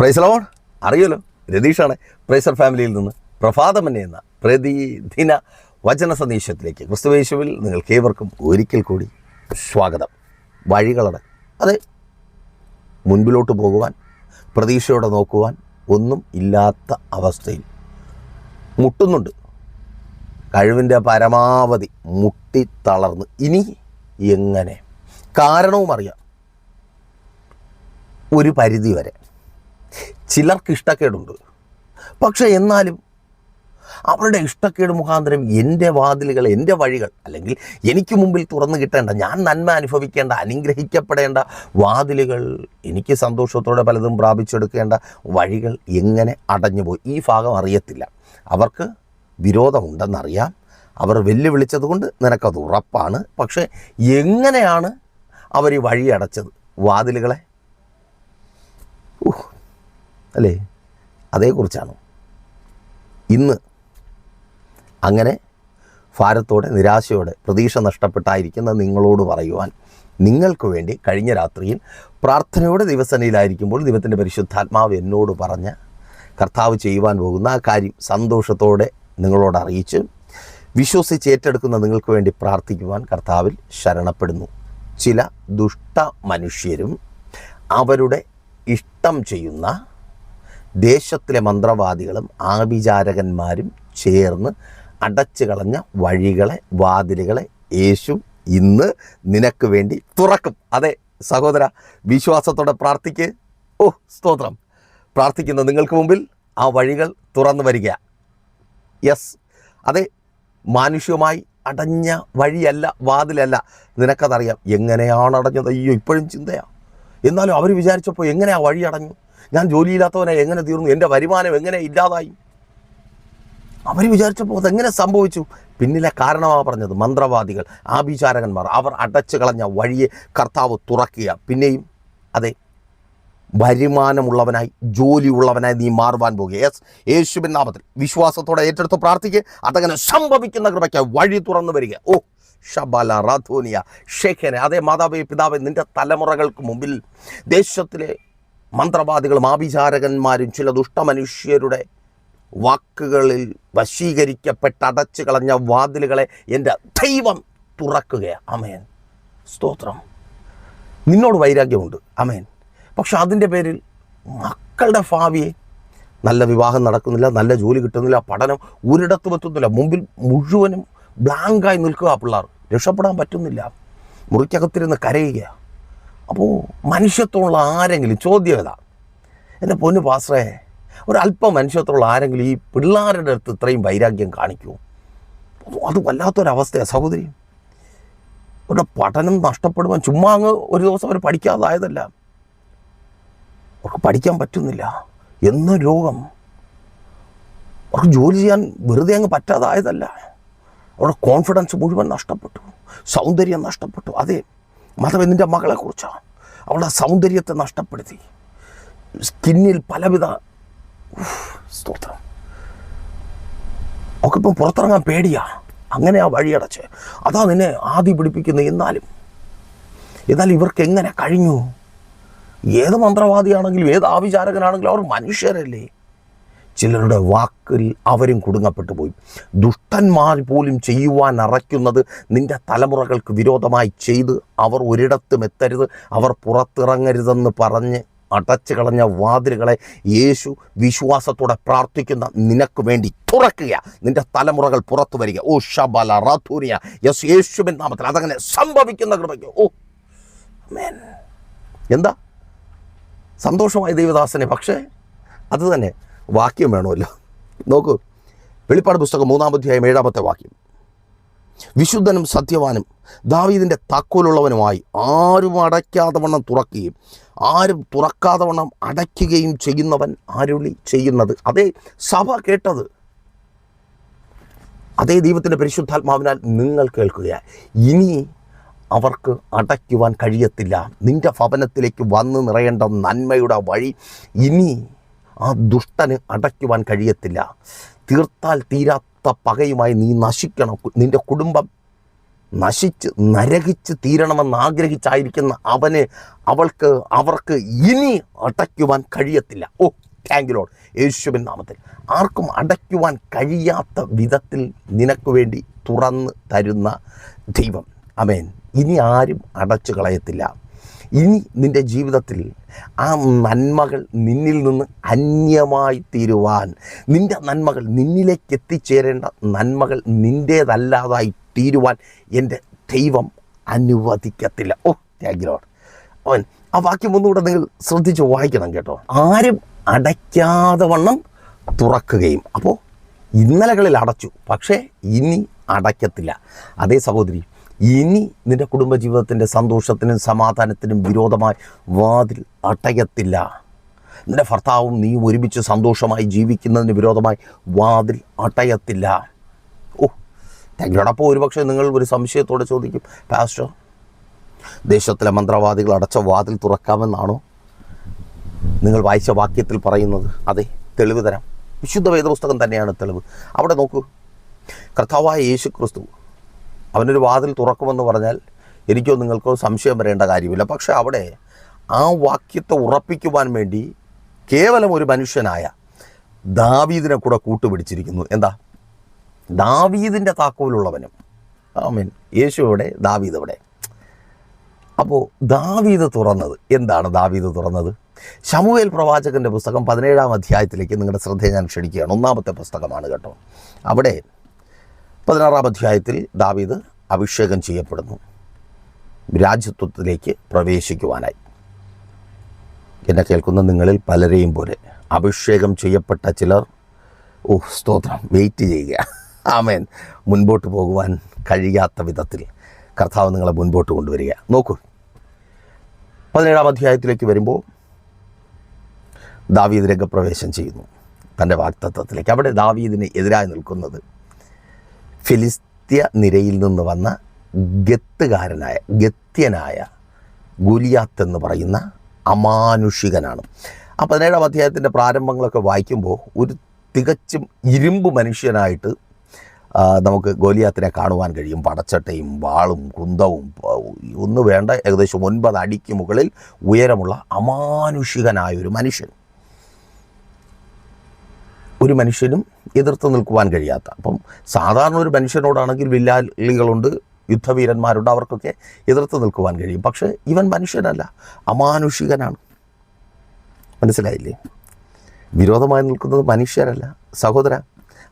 പ്രൈസലോൺ അറിയുമല്ലോ. രതീഷാണ് പ്രൈസർ ഫാമിലിയിൽ നിന്ന് പ്രഭാതമന്നെ എന്ന പ്രതിദിന വചന സന്ദേശത്തിലേക്ക്. ക്രിസ്തുവേശുവിൽ നിങ്ങൾക്ക് ഏവർക്കും ഒരിക്കൽ കൂടി സ്വാഗതം. വഴികളട. അതെ മുൻപിലോട്ട് പോകുവാൻ പ്രതീക്ഷയോടെ നോക്കുവാൻ ഒന്നും ഇല്ലാത്ത അവസ്ഥയിൽ മുട്ടുന്നുണ്ട്. കഴിവിന്റെ പരമാവധി മുട്ടി തളർന്ന്. ഇനി എങ്ങനെ? കാരണവും അറിയാം ഒരു പരിധി വരെ. ചിലർക്ക് ഇഷ്ടക്കേടുണ്ട്. പക്ഷേ എന്നാലും അവരുടെ ഇഷ്ടക്കേട് മുഖാന്തരം എന്റെ വാതിലുകൾ എന്റെ വഴികൾ അല്ലെങ്കിൽ എനിക്ക് മുമ്പിൽ തുറന്നു കിട്ടേണ്ട ഞാൻ നന്മ അനുഭവിക്കേണ്ട അനുഗ്രഹിക്കപ്പെടേണ്ട വാതിലുകൾ എനിക്ക് സന്തോഷത്തോടെ പലതും പ്രാപിച്ചെടുക്കേണ്ട വഴികൾ എങ്ങനെ അടഞ്ഞുപോയി? ഈ ഭാഗം അറിയത്തില്ല. അവർക്ക് വിരോധമുണ്ടെന്നറിയാം. അവർ വെല്ലുവിളിച്ചതുകൊണ്ട് നിനക്കത് ഉറപ്പാണ്. പക്ഷേ എങ്ങനെയാണ് അവർ ഈ വഴി അടച്ചത്? വാതിലുകളെ. അല്ലേ? അതേക്കുറിച്ചാണ്. ഇന്ന് അങ്ങനെ ഭാരത്തോടെ നിരാശയോടെ പ്രതീക്ഷ നഷ്ടപ്പെട്ടായിരിക്കുന്ന നിങ്ങളോട് പറയുവാൻ നിങ്ങൾക്ക് വേണ്ടി കഴിഞ്ഞ രാത്രിയിൽ പ്രാർത്ഥനയോടെ ദിവസനയിലായിരിക്കുമ്പോൾ ദൈവത്തിന്റെ പരിശുദ്ധാത്മാവ് എന്നോട് പറഞ്ഞ കർത്താവ് ചെയ്യുവാൻ പോകുന്ന ആ കാര്യം സന്തോഷത്തോടെ നിങ്ങളോട് അറിയിച്ച് വിശ്വസിച്ച് ഏറ്റെടുക്കുന്ന നിങ്ങൾക്ക് വേണ്ടി പ്രാർത്ഥിക്കുവാൻ കർത്താവിൽ ശരണപ്പെടുന്നു. ചില ദുഷ്ട മനുഷ്യരും അവരുടെ ഇഷ്ടം ചെയ്യുന്ന ദേശത്തിലെ മന്ത്രവാദികളും ആഭിചാരകന്മാരും ചേർന്ന് അടച്ചു കളഞ്ഞ വഴികളെ വാതിലുകളെ യേശു ഇന്ന് നിനക്ക് വേണ്ടി തുറക്കും. അതെ സഹോദര വിശ്വാസത്തോടെ പ്രാർത്ഥിക്ക്. ഓ സ്തോത്രം. പ്രാർത്ഥിക്കുന്ന നിങ്ങൾക്ക് മുമ്പിൽ ആ വഴികൾ തുറന്നു വരിക. യെസ് അതെ മാനുഷ്യമായി അടഞ്ഞ വഴിയല്ല വാതിലല്ല. നിനക്കതറിയാം എങ്ങനെയാണ് അടഞ്ഞത് അയ്യോ ഇപ്പോഴും ചിന്തയാ. എന്നാലും അവർ വിചാരിച്ചപ്പോൾ എങ്ങനെയാ വഴി അടഞ്ഞു? ഞാൻ ജോലിയില്ലാത്തവനെ എങ്ങനെ തീർന്നു? എന്റെ വരുമാനം എങ്ങനെ ഇല്ലാതായി? അവർ വിചാരിച്ചപ്പോൾ അതെങ്ങനെ സംഭവിച്ചു? പിന്നിലെ കാരണമാണ് പറഞ്ഞത് മന്ത്രവാദികൾ ആഭിചാരകന്മാർ. അവർ അടച്ചു കളഞ്ഞ വഴിയെ കർത്താവ് തുറക്കുക പിന്നെയും അതെ വരുമാനമുള്ളവനായി ജോലിയുള്ളവനായി നീ മാറുവാൻ പോകുക. യെസ് യേശുവിൻ നാമത്തിൽ വിശ്വാസത്തോടെ ഏറ്റെടുത്ത് പ്രാർത്ഥിക്കുക. അതങ്ങനെ സംഭവിക്കുന്ന കൃപയ്ക്ക് വഴി തുറന്നു വരിക. ഓ ഷബാല റാധോനിയ ഷേഖനെ അതേ മാതാവേ പിതാവേ നിന്റെ തലമുറകൾക്ക് മുമ്പിൽ ദേശത്തിലെ മന്ത്രവാദികളും ആഭിചാരകന്മാരും ചില ദുഷ്ടമനുഷ്യരുടെ വാക്കുകളിൽ വശീകരിക്കപ്പെട്ട് അടച്ചു കളഞ്ഞ വാതിലുകളെ എന്റെ ദൈവം തുറക്കുകയാണ് അമേൻ സ്തോത്രം. നിന്നോട് വൈരാഗ്യമുണ്ട്. അമേൻ പക്ഷെ അതിന്റെ പേരിൽ മക്കളുടെ ഭാവിയെ നല്ല വിവാഹം നടക്കുന്നില്ല നല്ല ജോലി കിട്ടുന്നില്ല പഠനം ഒരിടത്തും എത്തുന്നില്ല. മുമ്പിൽ മുഴുവനും ബ്ലാങ്കായി നിൽക്കുക പിള്ളേർ. രക്ഷപ്പെടാൻ പറ്റുന്നില്ല. മുറിക്കകത്തിരുന്ന് കരയുക അപ്പോൾ മനുഷ്യത്വമുള്ള ആരെങ്കിലും ചോദ്യം ഏതാ എന്റെ പൊന്നു പാസ്റ്ററേ ഒരല്പം മനുഷ്യത്വമുള്ള ആരെങ്കിലും ഈ പിള്ളേരുടെ അടുത്ത് ഇത്രയും വൈരാഗ്യം കാണിക്കുമോ അത് വല്ലാത്തൊരവസ്ഥയാണ് സഹോദരി. അവരുടെ പഠനം നഷ്ടപ്പെടുവാൻ ചുമ്മാ അങ്ങ് ഒരു ദിവസം അവർ പഠിക്കാതായതല്ല. അവർക്ക് പഠിക്കാൻ പറ്റുന്നില്ല. എന്ന രോഗം. അവർക്ക് ജോലി ചെയ്യാൻ വെറുതെ അങ്ങ് പറ്റാതായതല്ല. അവരുടെ കോൺഫിഡൻസ് മുഴുവൻ നഷ്ടപ്പെട്ടു. സൗന്ദര്യം നഷ്ടപ്പെട്ടു. അതെ. മതം നിന്റെ മകളെക്കുറിച്ചാണ് അവളുടെ സൗന്ദര്യത്തെ നഷ്ടപ്പെടുത്തി. സ്കിന്നിൽ പലവിധ സ്തോത്രം സ്തോത്രം. അവൾക്കിപ്പം പുറത്തിറങ്ങാൻ പേടിയാ. അങ്ങനെ ആ വഴിയടച്ച് അതാ നിന്നെ ആദ്യം പിടിപ്പിക്കുന്നത് എന്നാലും. എന്നാൽ ഇവർക്ക് എങ്ങനെ കഴിഞ്ഞു? ഏത് മന്ത്രവാദിയാണെങ്കിലും ഏത് ആവിചാരകനാണെങ്കിലും അവർ മനുഷ്യരല്ലേ. ചിലരുടെ വാക്കിൽ അവരും കുടുങ്ങപ്പെട്ടു പോയി. ദുഷ്ടന്മാർ പോലും ചെയ്യുവാൻ അറയ്ക്കുന്നത് നിന്റെ തലമുറകൾക്ക് വിരോധമായി ചെയ്ത് അവർ ഒരിടത്തും എത്തരുത് അവർ പുറത്തിറങ്ങരുതെന്ന് പറഞ്ഞ് അടച്ചു കളഞ്ഞ വാതിലുകളെ യേശു വിശ്വാസത്തോടെ പ്രാർത്ഥിക്കുന്ന നിനക്ക് വേണ്ടി തുറക്കുക. നിന്റെ തലമുറകൾ പുറത്തു വരിക. ഓ ഷബല റാത്തൂരിയ യെസ് യേശുവിൻ നാമത്തിൽ അതങ്ങനെ സംഭവിക്കുന്ന കൃപയ്ക്ക്. ഓ മേൻ എന്താ? സന്തോഷമായി ദേവദാസനെ. പക്ഷേ അത് തന്നെ വാക്യം വേണമല്ലോ. നോക്കൂ. വെളിപ്പാട് പുസ്തകം മൂന്നാമധ്യായം ഏഴാമത്തെ വാക്യം. വിശുദ്ധനും സത്യവാനും ദാവീദിന്റെ താക്കോലുള്ളവനുമായി ആരും അടയ്ക്കാതെ വണ്ണം തുറക്കുകയും ആരും തുറക്കാതെ വണ്ണം അടയ്ക്കുകയും ചെയ്യുന്നവൻ ആരുളി ചെയ്യുന്നത്? അതേ സഭ കേട്ടത്. അതേ ദൈവത്തിന്റെ പരിശുദ്ധാത്മാവിനാൽ നിങ്ങൾ കേൾക്കുക ഇനി അവർക്ക് അടയ്ക്കുവാൻ കഴിയത്തില്ല. നിന്റെ ഭവനത്തിലേക്ക് വന്ന് നിറയേണ്ട നന്മയുടെ വഴി ഇനി ആ ദുഷ്ടന് അടയ്ക്കുവാൻ കഴിയത്തില്ല. തീർത്താൽ തീരാത്ത പകയുമായി നീ നശിക്കണം. നിന്റെ കുടുംബം നശിച്ച് നരകിച്ച് തീരണമെന്ന് ആഗ്രഹിച്ചായിരിക്കുന്ന അവന് അവൾക്ക് അവർക്ക് ഇനി അടയ്ക്കുവാൻ കഴിയത്തില്ല. ഓ താങ്ക് ലോഡ് യേശുവിൻ നാമത്തിൽ. ആർക്കും അടയ്ക്കുവാൻ കഴിയാത്ത വിധത്തിൽ നിനക്ക് വേണ്ടി തുറന്ന് തരുന്ന ദൈവം. അമേൻ ഇനി ആരും അടച്ചു കളയത്തില്ല ഇനി നിന്റെ ജീവിതത്തിൽ ആ നന്മകൾ നിന്നിൽ നിന്ന് അന്യമായി തീരുവാൻ. നിന്റെ നന്മകൾ നിന്നിലേക്ക് എത്തിച്ചേരേണ്ട നന്മകൾ നിന്റേതല്ലാതായി തീരുവാൻ എന്റെ ദൈവം അനുവദിക്കത്തില്ല. ഓ ത്യാഗിലോട് അവൻ ആ വാക്യം ഒന്നുകൂടെ നിങ്ങൾ ശ്രദ്ധിച്ച് വായിക്കണം കേട്ടോ. ആരും അടയ്ക്കാതെ വണ്ണം തുറക്കുകയും അപ്പോൾ ഇന്നലകളിൽ അടച്ചു പക്ഷേ ഇനി അടയ്ക്കത്തില്ല. അതേ സഹോദരി ഇനി നിന്റെ കുടുംബജീവിതത്തിന്റെ സന്തോഷത്തിനും സമാധാനത്തിനും വിരോധമായി വാതിൽ അടയത്തില്ല. നിന്റെ ഭർത്താവും നീ ഒരുമിച്ച് സന്തോഷമായി ജീവിക്കുന്നതിന് വിരോധമായി വാതിൽ അടയത്തില്ല. ഓ താങ്കളോട് അപ്പോൾ ഒരുപക്ഷെ നിങ്ങൾ ഒരു സംശയത്തോടെ ചോദിക്കും പാസ്റ്റർ ദേശത്തിലെ മന്ത്രവാദികൾ അടച്ച വാതിൽ തുറക്കാമെന്നാണോ നിങ്ങൾ വായിച്ച വാക്യത്തിൽ പറയുന്നത്? അതെ തെളിവ് തരാം. വിശുദ്ധ വേദപുസ്തകം തന്നെയാണ് തെളിവ്. അവിടെ നോക്കൂ കർത്താവായ യേശു ക്രിസ്തു അവനൊരു വാതിൽ തുറക്കുമെന്ന് പറഞ്ഞാൽ എനിക്കോ നിങ്ങൾക്കോ സംശയം വരേണ്ട കാര്യമില്ല. പക്ഷേ അവിടെ ആ വാക്യത്തെ ഉറപ്പിക്കുവാൻ വേണ്ടി കേവലം ഒരു മനുഷ്യനായ ദാവീദിനെ കൂടെ കൂട്ടുപിടിച്ചിരിക്കുന്നു. എന്താ? ദാവീദിന്റെ താക്കോലുള്ളവനും. ആമേൻ. യേശു എവിടെ? ദാവീദ് എവിടെ? അപ്പോൾ ദാവീദ് തുറന്നത്. എന്താണ് ദാവീദ് തുറന്നത്? ശമുവേൽ പ്രവാചകന്റെ പുസ്തകം പതിനേഴാം അധ്യായത്തിലേക്ക് നിങ്ങളുടെ ശ്രദ്ധയെ ഞാൻ ക്ഷണിക്കുകയാണ്. ഒന്നാമത്തെ പുസ്തകമാണ് കേട്ടോ. അവിടെ പതിനാറാം അധ്യായത്തിൽ ദാവീദ് അഭിഷേകം ചെയ്യപ്പെടുന്നു. രാജ്യത്വത്തിലേക്ക് പ്രവേശിക്കുവാനായി. എന്നെ കേൾക്കുന്ന നിങ്ങളിൽ പലരെയും പോലെ അഭിഷേകം ചെയ്യപ്പെട്ട ചിലർ ഓ സ്തോത്രം വെയിറ്റ് ചെയ്യുക. ആമേൻ. മുൻപോട്ട് പോകുവാൻ കഴിയാത്ത വിധത്തിൽ കർത്താവ് നിങ്ങളെ മുൻപോട്ട് കൊണ്ടുവരിക. നോക്കൂ. പതിനേഴാം അധ്യായത്തിലേക്ക് വരുമ്പോൾ ദാവീദ് രംഗപ്രവേശം ചെയ്യുന്നു. തന്റെ വാക്തത്വത്തിലേക്ക്. അവിടെ ദാവീദിന് എതിരായി നിൽക്കുന്നത് ഫിലിസ്ത്യ നിരയിൽ നിന്ന് വന്ന ഗത്തുകാരനായ ഗത്യനായ ഗുലിയാത്ത് എന്ന് പറയുന്ന അമാനുഷികനാണ്. ആ പതിനേഴാം അധ്യായത്തിന്റെ പ്രാരംഭങ്ങളൊക്കെ വായിക്കുമ്പോൾ ഒരു തികച്ചും ഇരുമ്പ് മനുഷ്യനായിട്ട് നമുക്ക് ഗോലിയാത്തിനെ കാണുവാൻ കഴിയും. പടച്ചട്ടയും വാളും കുന്തവും ഒന്ന് വേണ്ട. ഏകദേശം ഒൻപത് അടിക്ക് മുകളിൽ ഉയരമുള്ള അമാനുഷികനായ ഒരു മനുഷ്യൻ. ഒരു മനുഷ്യനും എതിർത്ത് നിൽക്കുവാൻ കഴിയാത്ത. അപ്പം സാധാരണ ഒരു മനുഷ്യനോടാണെങ്കിൽ വില്ലാളികളുണ്ട് യുദ്ധവീരന്മാരുണ്ട് അവർക്കൊക്കെ എതിർത്ത് നിൽക്കുവാൻ കഴിയും. പക്ഷേ ഇവൻ മനുഷ്യനല്ല അമാനുഷികനാണ്. മനസ്സിലായില്ലേ? വിരോധമായി നിൽക്കുന്നത് മനുഷ്യരല്ല സഹോദര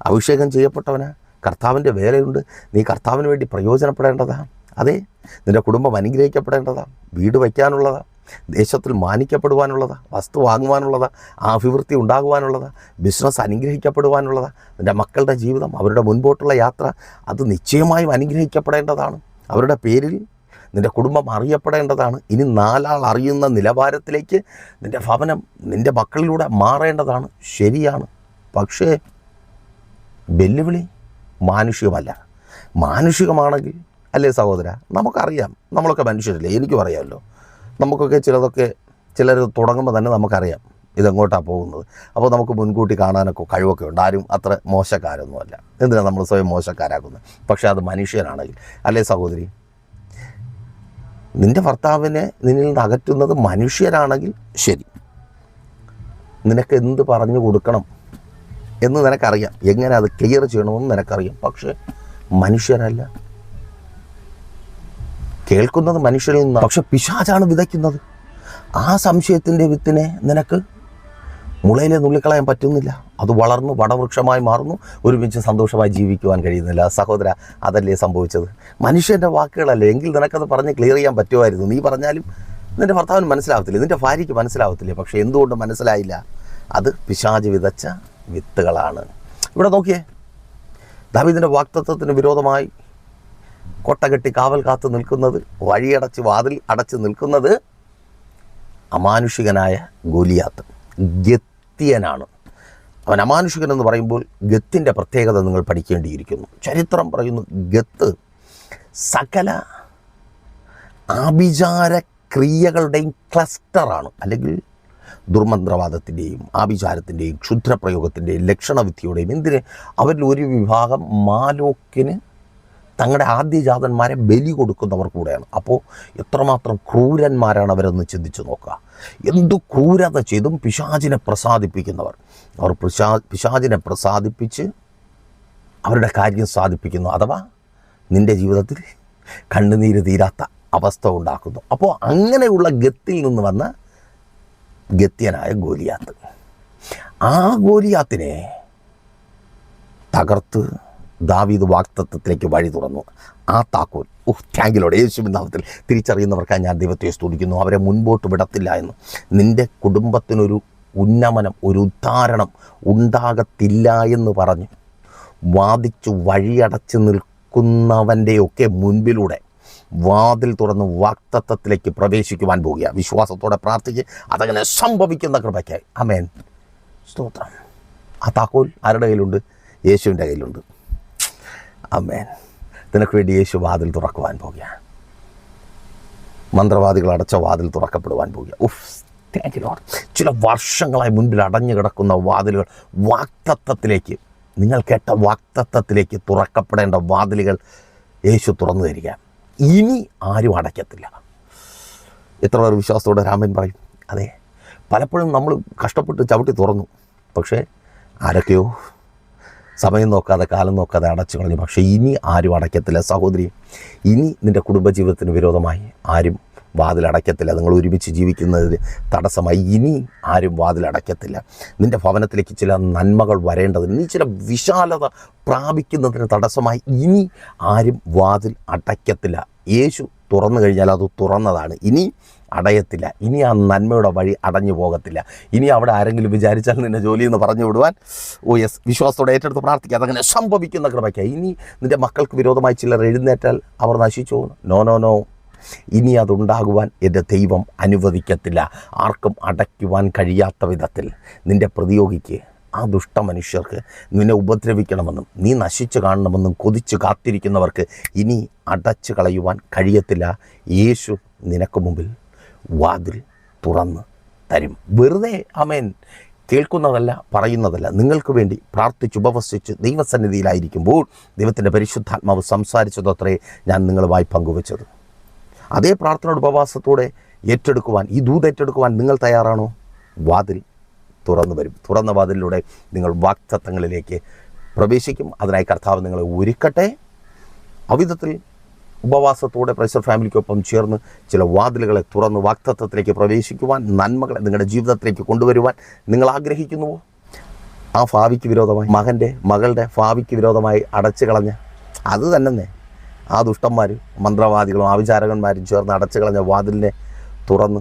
അഭിഷേകം ചെയ്യപ്പെട്ടവനാ കർത്താവിന്റെ വേലയുണ്ട്. നീ കർത്താവിന് വേണ്ടി പ്രയോജനപ്പെടേണ്ടതാണ് അതെ നിന്റെ കുടുംബം അനുഗ്രഹിക്കപ്പെടേണ്ടതാണ് വീട് വയ്ക്കാനുള്ളതാ. ദേശത്തിൽ മാനിക്കപ്പെടുവാനുള്ളതാ വസ്തു വാങ്ങുവാനുള്ളതാ അഭിവൃദ്ധി ഉണ്ടാകുവാനുള്ളതാ ബിസിനസ് അനുഗ്രഹിക്കപ്പെടുവാനുള്ളതാ നിന്റെ മക്കളുടെ ജീവിതം അവരുടെ മുൻപോട്ടുള്ള യാത്ര അത് നിശ്ചയമായും അനുഗ്രഹിക്കപ്പെടേണ്ടതാണ്. അവരുടെ പേരിൽ നിന്റെ കുടുംബം അറിയപ്പെടേണ്ടതാണ്. ഇനി നാലാൾ അറിയുന്ന നിലവാരത്തിലേക്ക് നിന്റെ ഭവനം നിന്റെ മക്കളിലൂടെ മാറേണ്ടതാണ്. ശരിയാണ്. പക്ഷേ വെല്ലുവിളി മാനുഷികമല്ല. മാനുഷികമാണെങ്കിൽ അല്ലേ സഹോദര? നമുക്കറിയാം. നമ്മളൊക്കെ മനുഷ്യരല്ലേ? എനിക്കും അറിയാമല്ലോ. നമുക്കൊക്കെ ചിലതൊക്കെ ചിലർ തുടങ്ങുമ്പോൾ തന്നെ നമുക്കറിയാം ഇതെങ്ങോട്ടാണ് പോകുന്നത്. അപ്പോൾ നമുക്ക് മുൻകൂട്ടി കാണാനൊക്കെ കഴിവൊക്കെ ഉണ്ട്. ആരും അത്ര മോശക്കാരൊന്നുമല്ല. എന്തിനാണ് നമ്മൾ സ്വയം മോശക്കാരാക്കുന്നത്? പക്ഷേ അത് മനുഷ്യനാണെങ്കിൽ. അല്ലേ സഹോദരി? നിന്റെ ഭർത്താവിനെ നിന്നിൽ നിന്ന് അകറ്റുന്നത് മനുഷ്യരാണെങ്കിൽ ശരി. നിനക്ക് എന്ത് പറഞ്ഞു കൊടുക്കണം എന്ന് നിനക്കറിയാം. എങ്ങനെ അത് ക്ലിയർ ചെയ്യണമെന്ന് നിനക്കറിയാം. പക്ഷേ മനുഷ്യരല്ല. കേൾക്കുന്നത് മനുഷ്യരിൽ നിന്നാണ്. പക്ഷെ പിശാചാണ് വിതയ്ക്കുന്നത്. ആ സംശയത്തിന്റെ വിത്തിനെ നിനക്ക് മുളയിലെ നുള്ളിക്കളയാൻ പറ്റുന്നില്ല. അത് വളർന്നു വടവൃക്ഷമായി മാറുന്നു. ഒരുമിച്ച് സന്തോഷമായി ജീവിക്കുവാൻ കഴിയുന്നില്ല. സഹോദര അതല്ലേ സംഭവിച്ചത്? മനുഷ്യന്റെ വാക്കുകളല്ലേ? എങ്കിൽ നിനക്കത് പറഞ്ഞ് ക്ലിയർ ചെയ്യാൻ പറ്റുമായിരുന്നു. നീ പറഞ്ഞാലും നിന്റെ ഭർത്താവിന് മനസ്സിലാവത്തില്ല. നിന്റെ ഭാര്യയ്ക്ക് മനസ്സിലാവത്തില്ല. പക്ഷേ എന്തുകൊണ്ട് മനസ്സിലായില്ല? അത് പിശാജ് വിതച്ച വിത്തുകളാണ്. ഇവിടെ നോക്കിയേ. ദാവീദിന്റെ വാക്തത്വത്തിന് വിരോധമായി കൊട്ട കെട്ടി കാവൽ കാത്തു നിൽക്കുന്നത് വഴിയടച്ച് വാതിൽ അടച്ച് നിൽക്കുന്നത് അമാനുഷികനായ ഗോലിയാത്ത്. ഗത്യനാണ്. അവൻ അമാനുഷികൻ എന്ന് പറയുമ്പോൾ ഗത്തിന്റെ പ്രത്യേകത നിങ്ങൾ പഠിക്കേണ്ടിയിരിക്കുന്നു. ചരിത്രം പറയുന്നു ഗത്ത് സകല ആഭിചാര ക്രിയകളുടെയും ക്ലസ്റ്ററാണ്. അല്ലെങ്കിൽ ദുർമന്ത്രവാദത്തിന്റെയും ആഭിചാരത്തിന്റെയും ക്ഷുദ്രപ്രയോഗത്തിന്റെയും ലക്ഷണവിദ്യയുടെയും. എന്തിന്? അവരിൽ ഒരു വിഭാഗം മാലോക്കിന് തങ്ങളുടെ ആദ്യജാതന്മാരെ ബലി കൊടുക്കുന്നവർ കൂടെയാണ്. അപ്പോൾ എത്രമാത്രം ക്രൂരന്മാരാണ് അവരെന്ന് ചിന്തിച്ചു നോക്കുക. എന്തു ക്രൂരത ചെയ്തും പിശാചിനെ പ്രസാദിപ്പിക്കുന്നവർ. അവർ പിശാ പിശാചിനെ പ്രസാദിപ്പിച്ച് അവരുടെ കാര്യം സാധിപ്പിക്കുന്നു. അഥവാ നിന്റെ ജീവിതത്തിൽ കണ്ണുനീര് തീരാത്ത അവസ്ഥ ഉണ്ടാക്കുന്നു. അപ്പോൾ അങ്ങനെയുള്ള ഗത്തിൽ നിന്ന് വന്ന ഗത്യനായ ഗോലിയാത്ത്. ആ ഗോലിയാത്തിനെ തകർത്ത് ദാവീദ് വാക്തത്വത്തിലേക്ക് വഴി തുറന്നു. ആ താക്കോൽ ഉഹ് താങ്കിലോടെ യേശുവിൻ നാമത്തിൽ തിരിച്ചറിയുന്നവർക്കായി ഞാൻ ദൈവത്തെ സ്തുതിക്കുന്നു. അവരെ മുൻപോട്ട് വിടത്തില്ല എന്ന്. നിന്റെ കുടുംബത്തിനൊരു ഉന്നമനം ഒരു ഉദ്ധാരണം ഉണ്ടാകത്തില്ല എന്ന് പറഞ്ഞ് വാദിച്ചു വഴിയടച്ച് നിൽക്കുന്നവന്റെയൊക്കെ മുൻപിലൂടെ വാതിൽ തുറന്ന് വാക്തത്വത്തിലേക്ക് പ്രവേശിക്കുവാൻ പോവുക വിശ്വാസത്തോടെ പ്രാർത്ഥിച്ച് അതങ്ങനെ സംഭവിക്കുന്ന കൃപയ്ക്കായി. അമേൻ സ്തോത്രം. ആ താക്കോൽ ആരുടെ കയ്യിലുണ്ട്? യേശുവിന്റെ കയ്യിലുണ്ട്. അമേൻ നിനക്ക് വേണ്ടി യേശു വാതിൽ തുറക്കുവാൻ പോവുകയാണ്. മന്ത്രവാദികൾ അടച്ച വാതിൽ തുറക്കപ്പെടുവാൻ പോകുക ഉഫ് ചില വർഷങ്ങളായി മുൻപിൽ അടഞ്ഞു കിടക്കുന്ന വാതിലുകൾ വാക്തത്വത്തിലേക്ക് നിങ്ങൾ കേട്ട വാക്തത്വത്തിലേക്ക് തുറക്കപ്പെടേണ്ട വാതിലുകൾ യേശു തുറന്നു തരിക ഇനി ആരും അടയ്ക്കത്തില്ല. എത്ര പേർ വിശ്വാസത്തോടെ രാമൻ പറയും? അതെ. പലപ്പോഴും നമ്മൾ കഷ്ടപ്പെട്ട് ചവിട്ടി തുറന്നു. പക്ഷേ ആരൊക്കെയോ സമയം നോക്കാതെ കാലം നോക്കാതെ അടച്ചു കളഞ്ഞു. പക്ഷേ ഇനി ആരും അടയ്ക്കത്തില്ല. സഹോദരി ഇനി നിന്റെ കുടുംബജീവിതത്തിന് വിരോധമായി ആരും വാതിലടയ്ക്കത്തില്ല. നിങ്ങൾ ഒരുമിച്ച് ജീവിക്കുന്നതിന് തടസ്സമായി ഇനി ആരും വാതിലടയ്ക്കത്തില്ല. നിന്റെ ഭവനത്തിലേക്ക് ചില നന്മകൾ വരേണ്ടതിന് നീ ചില വിശാലത പ്രാപിക്കുന്നതിന് തടസ്സമായി ഇനി ആരും വാതിൽ അടയ്ക്കത്തില്ല. യേശു തുറന്നു കഴിഞ്ഞാൽ അത് തുറന്നതാണ്. ഇനി അടയത്തില്ല. ഇനി ആ നന്മയുടെ വഴി അടഞ്ഞു പോകത്തില്ല. ഇനി അവിടെ ആരെങ്കിലും വിചാരിച്ചാൽ നിന്നെ ജോലി എന്ന് പറഞ്ഞു വിടുവാൻ ഓ യെസ് വിശ്വാസത്തോടെ ഏറ്റെടുത്ത് പ്രാർത്ഥിക്കുക. അതങ്ങനെ സംഭവിക്കുന്ന കൃപയ്ക്ക് ഇനി നിന്റെ മക്കൾക്ക് വിരോധമായി ചിലർ എഴുന്നേറ്റാൽ അവർ നശിച്ചു പോകുന്നു. നോ നോ നോ ഇനി അതുണ്ടാകുവാൻ എന്റെ ദൈവം അനുവദിക്കത്തില്ല. ആർക്കും അടയ്ക്കുവാൻ കഴിയാത്ത വിധത്തിൽ നിന്റെ പ്രതിയോഗിക്ക് ആ ദുഷ്ട മനുഷ്യർക്ക് നിന്നെ ഉപദ്രവിക്കണമെന്നും നീ നശിച്ചു കാണണമെന്നും കൊതിച്ച് കാത്തിരിക്കുന്നവർക്ക് ഇനി അടച്ചു കളയുവാൻ കഴിയത്തില്ല. യേശു നിനക്ക് മുമ്പിൽ വാതിൽ തുറന്ന് തരും. വെറുതെ അമേൻ കേൾക്കുന്നതല്ല പറയുന്നതല്ല. നിങ്ങൾക്ക് വേണ്ടി പ്രാർത്ഥിച്ച് ഉപവസിച്ച് ദൈവസന്നിധിയിലായിരിക്കുമ്പോൾ ദൈവത്തിന്റെ പരിശുദ്ധാത്മാവ് സംസാരിച്ചതത്രേ ഞാൻ നിങ്ങളുമായി പങ്കുവച്ചത്. അതേ പ്രാർത്ഥനയുടെ ഉപവാസത്തോടെ ഏറ്റെടുക്കുവാൻ ഈ ദൂത് ഏറ്റെടുക്കുവാൻ നിങ്ങൾ തയ്യാറാണോ? വാതിൽ തുറന്നു വരും. തുറന്ന വാതിലിലൂടെ നിങ്ങൾ വാക്തത്വങ്ങളിലേക്ക് പ്രവേശിക്കും. അതിനായി കർത്താവ് നിങ്ങളെ ഒരുക്കട്ടെ. അവിധത്തിൽ ഉപവാസത്തോടെ പ്രൈസർ ഫാമിലിക്കൊപ്പം ചേർന്ന് ചില വാതിലുകളെ തുറന്ന് വാക്തത്വത്തിലേക്ക് പ്രവേശിക്കുവാൻ നന്മകളെ നിങ്ങളുടെ ജീവിതത്തിലേക്ക് കൊണ്ടുവരുവാൻ നിങ്ങൾ ആഗ്രഹിക്കുന്നുവോ? ആ ഭാവിക്ക് വിരോധമായി മകന്റെ മകളുടെ ഭാവിക്ക് വിരോധമായി അടച്ചു കളഞ്ഞ അത് തന്നെ ആ ദുഷ്ടന്മാർ മന്ത്രവാദികളും ആവിചാരകന്മാരും ചേർന്ന് അടച്ചു കളഞ്ഞ വാതിലിനെ തുറന്ന്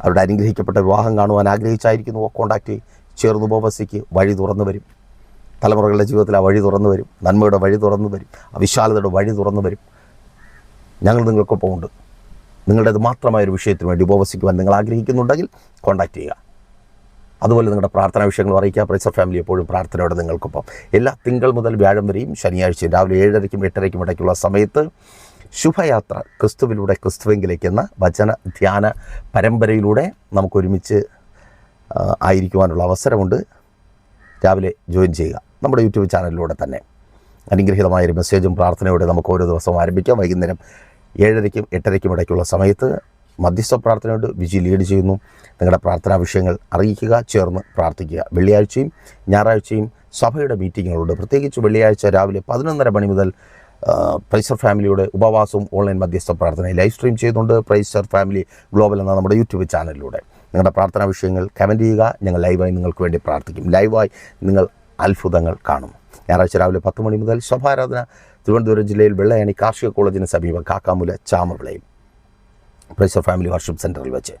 അവരുടെ അനുഗ്രഹിക്കപ്പെട്ട വിവാഹം കാണുവാൻ ആഗ്രഹിച്ചായിരിക്കുന്നുവോ? കോണ്ടാക്ട് ചേർന്ന് ഉപവസിക്ക്. വഴി തുറന്നു വരും. തലമുറകളുടെ ജീവിതത്തിൽ ആ വഴി തുറന്നു വരും. നന്മയുടെ വഴി തുറന്നു വരും. ആ വിശാലതയുടെ വഴി തുറന്നു വരും. ഞങ്ങൾ നിങ്ങൾക്കൊപ്പം ഉണ്ട്. നിങ്ങളുടേത് മാത്രമായ ഒരു വിഷയത്തിന് വേണ്ടി ഉപവസിക്കുവാൻ നിങ്ങൾ ആഗ്രഹിക്കുന്നുണ്ടെങ്കിൽ കോൺടാക്റ്റ് ചെയ്യുക. അതുപോലെ നിങ്ങളുടെ പ്രാർത്ഥനാ വിഷയങ്ങൾ അറിയിക്കുക. പ്രൈസർ ഫാമിലി എപ്പോഴും പ്രാർത്ഥനയോടെ നിങ്ങൾക്കൊപ്പം. എല്ലാ തിങ്കൾ മുതൽ വ്യാഴം വരെയും ശനിയാഴ്ചയും രാവിലെ ഏഴരയ്ക്കും എട്ടരയ്ക്കും ഇടയ്ക്കുള്ള സമയത്ത് ശുഭയാത്ര ക്രിസ്തുവിലൂടെ ക്രിസ്തുവെങ്കിലേക്ക് എന്ന വചന ധ്യാന പരമ്പരയിലൂടെ നമുക്കൊരുമിച്ച് ആയിരിക്കുവാനുള്ള അവസരമുണ്ട്. രാവിലെ ജോയിൻ ചെയ്യുക. നമ്മുടെ യൂട്യൂബ് ചാനലിലൂടെ തന്നെ. അനുഗ്രഹീതമായ ഒരു മെസ്സേജും പ്രാർത്ഥനയോടെ നമുക്ക് ഓരോ ദിവസവും ആരംഭിക്കാം. വൈകുന്നേരം ഏഴരയ്ക്കും എട്ടരയ്ക്കും ഇടയ്ക്കുള്ള സമയത്ത് മധ്യസ്ഥ പ്രാർത്ഥനയോട് വിജി ലീഡ് ചെയ്യുന്നു. നിങ്ങളുടെ പ്രാർത്ഥനാ വിഷയങ്ങൾ അറിയിക്കുക ചേർന്ന് പ്രാർത്ഥിക്കുക. വെള്ളിയാഴ്ചയും ഞായറാഴ്ചയും സഭയുടെ മീറ്റിങ്ങുകളുണ്ട് പ്രത്യേകിച്ച് വെള്ളിയാഴ്ച രാവിലെ പതിനൊന്നര മണി മുതൽ പ്രൈസർ ഫാമിലിയുടെ ഉപവാസവും ഓൺലൈൻ മധ്യസ്ഥ പ്രാർത്ഥനയും ലൈവ് സ്ട്രീം ചെയ്യുന്നുണ്ട്. പ്രൈസർ ഫാമിലി ഗ്ലോബൽ എന്ന നമ്മുടെ യൂട്യൂബ് ചാനലിലൂടെ. നിങ്ങളുടെ പ്രാർത്ഥനാ വിഷയങ്ങൾ കമന്റ് ചെയ്യുക. ഞങ്ങൾ ലൈവായി നിങ്ങൾക്ക് വേണ്ടി പ്രാർത്ഥിക്കും. ലൈവായി നിങ്ങൾ അത്ഭുതങ്ങൾ കാണും. ഞായറാഴ്ച രാവിലെ പത്ത് മണി മുതൽ ശോഭാരാധന. തിരുവനന്തപുരം ജില്ലയിൽ വെള്ളയണി കാർഷിക കോളേജിന് സമീപം കാക്കാമുല ചാമവിളയിൽ പ്രൈസർ ഫാമിലി വർഷിപ്പ് സെന്ററിൽ വെച്ച്.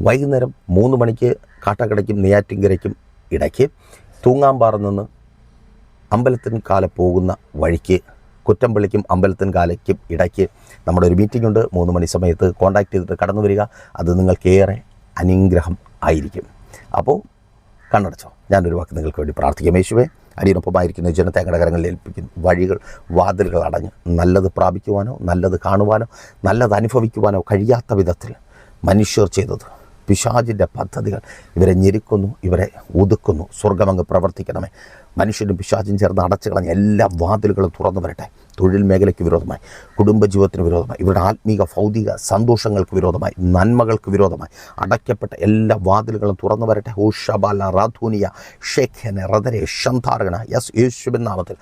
വൈകുന്നേരം മൂന്ന് മണിക്ക് കാട്ടാക്കടയ്ക്കും നെയ്യാറ്റിങ്കരയ്ക്കും ഇടയ്ക്ക് തൂങ്ങാമ്പാറ നിന്ന് അമ്പലത്തിന് കാല പോകുന്ന വഴിക്ക് കുറ്റമ്പള്ളിക്കും അമ്പലത്തിന് കാലയ്ക്കും ഇടയ്ക്ക് നമ്മുടെ ഒരു മീറ്റിംഗ് ഉണ്ട്. മൂന്ന് മണി സമയത്ത് കോൺടാക്ട് ചെയ്തിട്ട് കടന്നു വരിക. അത് നിങ്ങൾക്കേറെ അനുഗ്രഹം ആയിരിക്കും. അപ്പോൾ കണ്ണടച്ചോ. ഞാനൊരു വാക്ക് നിങ്ങൾക്ക് വേണ്ടി പ്രാർത്ഥിക്കാം. യേശുവേ അടിയനൊപ്പമായിരിക്കുന്ന ജനത്തെ കടകരങ്ങളിൽ ഏൽപ്പിക്കുന്നു വഴികൾ വാതിലുകൾ അടഞ്ഞ് നല്ലത് പ്രാപിക്കുവാനോ നല്ലത് കാണുവാനോ നല്ലത് അനുഭവിക്കുവാനോ കഴിയാത്ത വിധത്തിൽ മനുഷ്യർ ചെയ്തത് പിശാചിന്റെ പദ്ധതികൾ. ഇവരെ ഞെരുക്കുന്നു ഇവരെ ഒതുക്കുന്നു. സ്വർഗമങ്ങ് പ്രവർത്തിക്കണമേ. മനുഷ്യനും പിശാചും ചേർന്ന് അടച്ചു കളഞ്ഞ എല്ലാ വാതിലുകളും തുറന്നു വരട്ടെ. തൊഴിൽ മേഖലയ്ക്ക് വിരോധമായി കുടുംബജീവിതത്തിന് വിരോധമായി ഇവരുടെ ആത്മീക ഭൗതിക സന്തോഷങ്ങൾക്ക് വിരോധമായി നന്മകൾക്ക് വിരോധമായി അടയ്ക്കപ്പെട്ട എല്ലാ വാതിലുകളും തുറന്നു വരട്ടെ. ഹോഷബാല റാധൂനിയ ഷേഖനെ റദരെ ഷന്താരകന യസ് യേശുവിൻ നാമത്തിൽ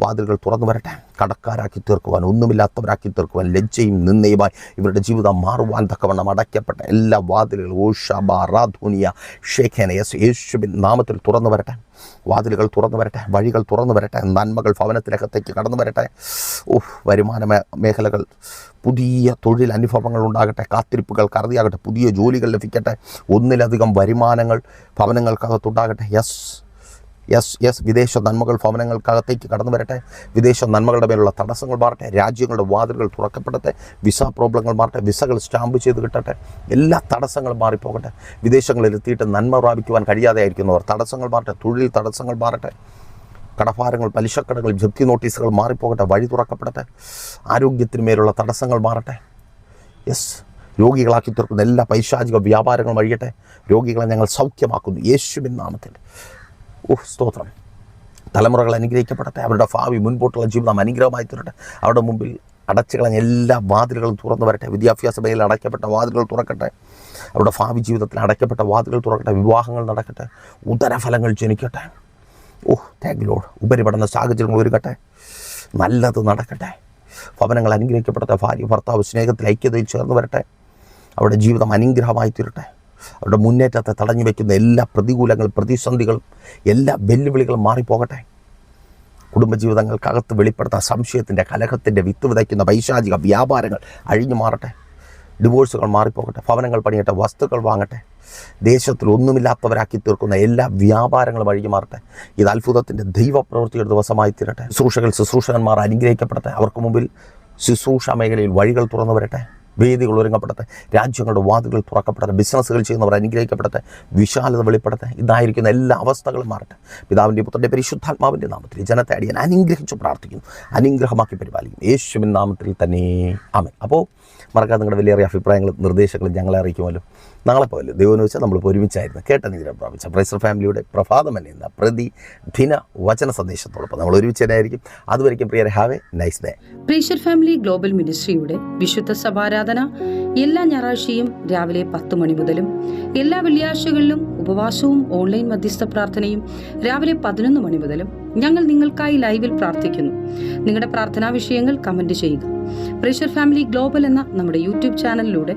വാതിലുകൾ തുറന്നു വരട്ടെ. കടക്കാരാക്കി തീർക്കുവാൻ ഒന്നുമില്ലാത്തവരാക്കി തീർക്കുവാൻ ലജ്ജയും നിന്നയുമായി ഇവരുടെ ജീവിതം മാറുവാൻ തക്കവണ്ണം അടയ്ക്കപ്പെട്ട എല്ലാ വാതിലുകളും ഓഷബ റാധൂനിയ ഷേഖനെ യസ് യേശുബിൻ നാമത്തിൽ തുറന്നു വരട്ടെ. വാതിലുകൾ തുറന്നു വരട്ടെ വഴികൾ തുറന്നു വരട്ടെ നന്മകൾ ഭവനത്തിനകത്തേക്ക് കടന്നു വരട്ടെ. ഓഹ് വരുമാന മേഖലകൾ പുതിയ തൊഴിൽ അനുഭവങ്ങൾ ഉണ്ടാകട്ടെ കാത്തിരിപ്പുകൾ കറുതിയാകട്ടെ പുതിയ ജോലികൾ ലഭിക്കട്ടെ ഒന്നിലധികം വരുമാനങ്ങൾ ഭവനങ്ങൾക്കകത്തുണ്ടാകട്ടെ. യെസ് യെസ് യെസ് വിദേശ നന്മകൾ ഭവനങ്ങൾക്കകത്തേക്ക് കടന്നു വരട്ടെ. വിദേശ നന്മകളുടെ മേലുള്ള തടസ്സങ്ങൾ മാറട്ടെ. രാജ്യങ്ങളുടെ വാതിലുകൾ തുറക്കപ്പെടട്ടെ. വിസ പ്രോബ്ലങ്ങൾ മാറട്ടെ. വിസകൾ സ്റ്റാമ്പ് ചെയ്ത് കിട്ടട്ടെ. എല്ലാ തടസ്സങ്ങളും മാറിപ്പോകട്ടെ. വിദേശങ്ങളിൽ എത്തിയിട്ട് നന്മ പ്രാപിക്കുവാൻ കഴിയാതെ ആയിരിക്കുന്നവർ തടസ്സങ്ങൾ മാറട്ടെ. തൊഴിൽ തടസ്സങ്ങൾ മാറട്ടെ. കടഭാരങ്ങൾ പലിശക്കടകൾ ജപ്തി നോട്ടീസുകൾ മാറിപ്പോകട്ടെ. വഴി തുറക്കപ്പെടട്ടെ. ആരോഗ്യത്തിന് മേലുള്ള തടസ്സങ്ങൾ മാറട്ടെ. യെസ് രോഗികളാക്കി തീർക്കുന്ന എല്ലാ പൈശാചിക വ്യാപാരങ്ങളും വഴിയട്ടെ രോഗികളെ ഞങ്ങൾ സൗഖ്യമാക്കുന്നു. യേശുവിൻ നാമത്തിൽ. ഓഹ് സ്തോത്രം. തലമുറകൾ അനുഗ്രഹിക്കപ്പെടട്ടെ. അവരുടെ ഭാവി മുൻപോട്ടുള്ള ജീവിതം അനുഗ്രഹമായി തീരട്ടെ. അവരുടെ മുമ്പിൽ അടച്ചു കളഞ്ഞ എല്ലാ വാതിലുകളും തുറന്നു വരട്ടെ. വിദ്യാഭ്യാസ മേഖലയിൽ അടയ്ക്കപ്പെട്ട വാതിലുകൾ തുറക്കട്ടെ. അവരുടെ ഭാവി ജീവിതത്തിൽ അടയ്ക്കപ്പെട്ട വാതിലുകൾ തുറക്കട്ടെ. വിവാഹങ്ങൾ നടക്കട്ടെ. ഉദരഫലങ്ങൾ ജനിക്കട്ടെ. ഓഹ് താങ്ക് ലോഡ് ഉപരിപഠന സാഹചര്യങ്ങൾ ഒരുക്കട്ടെ നല്ലത് നടക്കട്ടെ. ഭവനങ്ങൾ അനുഗ്രഹിക്കപ്പെടട്ടെ. ഭാര്യ ഭർത്താവ് സ്നേഹത്തിൽ ഐക്യതയിൽ ചേർന്ന് വരട്ടെ. അവരുടെ ജീവിതം അനുഗ്രഹമായി തീരട്ടെ. അവരുടെ മുന്നേറ്റത്തെ തടഞ്ഞു വയ്ക്കുന്ന എല്ലാ പ്രതികൂലങ്ങളും പ്രതിസന്ധികളും എല്ലാ വെല്ലുവിളികളും മാറിപ്പോകട്ടെ. കുടുംബജീവിതങ്ങൾക്കകത്ത് വെളിപ്പെടുന്ന സംശയത്തിന്റെ കലഹത്തിന്റെ വിത്ത് വിതയ്ക്കുന്ന പൈശാചിക വ്യാപാരങ്ങൾ അഴിഞ്ഞു മാറട്ടെ. ഡിവോഴ്സുകൾ മാറിപ്പോകട്ടെ. ഭവനങ്ങൾ പണിയട്ടെ. വസ്തുക്കൾ വാങ്ങട്ടെ. ദേശത്തിൽ ഒന്നുമില്ലാത്തവരാക്കി തീർക്കുന്ന എല്ലാ വ്യാപാരങ്ങളും അഴിഞ്ഞു മാറട്ടെ. ഇത് അത്ഭുതത്തിന്റെ ദൈവപ്രവൃത്തിയുടെ ദിവസമായി തീരട്ടെ. ശുശ്രൂഷകൾ ശുശ്രൂഷകന്മാർ അനുഗ്രഹിക്കപ്പെടട്ടെ. അവർക്ക് മുമ്പിൽ ശുശ്രൂഷ മേഖലയിൽ വഴികൾ തുറന്നു വരട്ടെ. വേദികൾ ഒരുങ്ങപ്പെടട്ടെ രാജ്യങ്ങളുടെ വാതിലുകൾ തുറക്കപ്പെടട്ടെ ബിസിനസ്സുകൾ ചെയ്യുന്നവർ അനുഗ്രഹിക്കപ്പെടട്ടെ വിശാലത വെളിപ്പെടട്ടെ ഇതായിരിക്കുന്ന എല്ലാ അവസ്ഥകളും മാറട്ടെ. പിതാവിന്റെ പുത്രന്റെ പരിശുദ്ധാത്മാവിന്റെ നാമത്തിൽ ജനത്തെ അടിയാൻ അനുഗ്രഹിച്ച് പ്രാർത്ഥിക്കുന്നു. അനുഗ്രഹമാക്കി പരിപാലിക്കും യേശുവിൻ നാമത്തിൽ തന്നെ. ആമൻ. അപ്പോൾ മറക്കാതെ നിങ്ങളുടെ വലിയ അഭിപ്രായങ്ങളും നിർദ്ദേശങ്ങളും ഞങ്ങളെ അറിയിക്കുമല്ലോ. നാളെ പോലെ ദൈവം വെച്ചാൽ നമ്മൾ ഒരുമിച്ചായിരുന്നു. കേട്ട നിധിരം പ്രാപിച്ച പ്രൈസർ ഫാമിലിയുടെ പ്രഭാതം തന്നെ എന്ന പ്രതി ദിന വചന സന്ദേശത്തോടൊപ്പം നമ്മൾ ഒരുമിച്ച് തന്നെയായിരിക്കും. അതുവരെയ്ക്കും പ്രിയരെ have a nice day pressure family global മിനിസ്ട്രിയുടെ വിശുദ്ധ സഭാരാധന എല്ലാ ഞായറാഴ്ചയും രാവിലെ പത്ത് മണി മുതലും എല്ലാ വെള്ളിയാഴ്ചകളിലും ഉപവാസവും ഓൺലൈൻ മധ്യസ്ഥ പ്രാർത്ഥനയും രാവിലെ പതിനൊന്ന് മണി മുതലും ഞങ്ങൾ നിങ്ങൾക്കായി ലൈവിൽ പ്രാർത്ഥിക്കുന്നു. നിങ്ങളുടെ പ്രാർത്ഥനാ വിഷയങ്ങൾ കമന്റ് ചെയ്യുക. പ്രഷർ ഫാമിലി ഗ്ലോബൽ എന്ന നമ്മുടെ യൂട്യൂബ് ചാനലിലൂടെ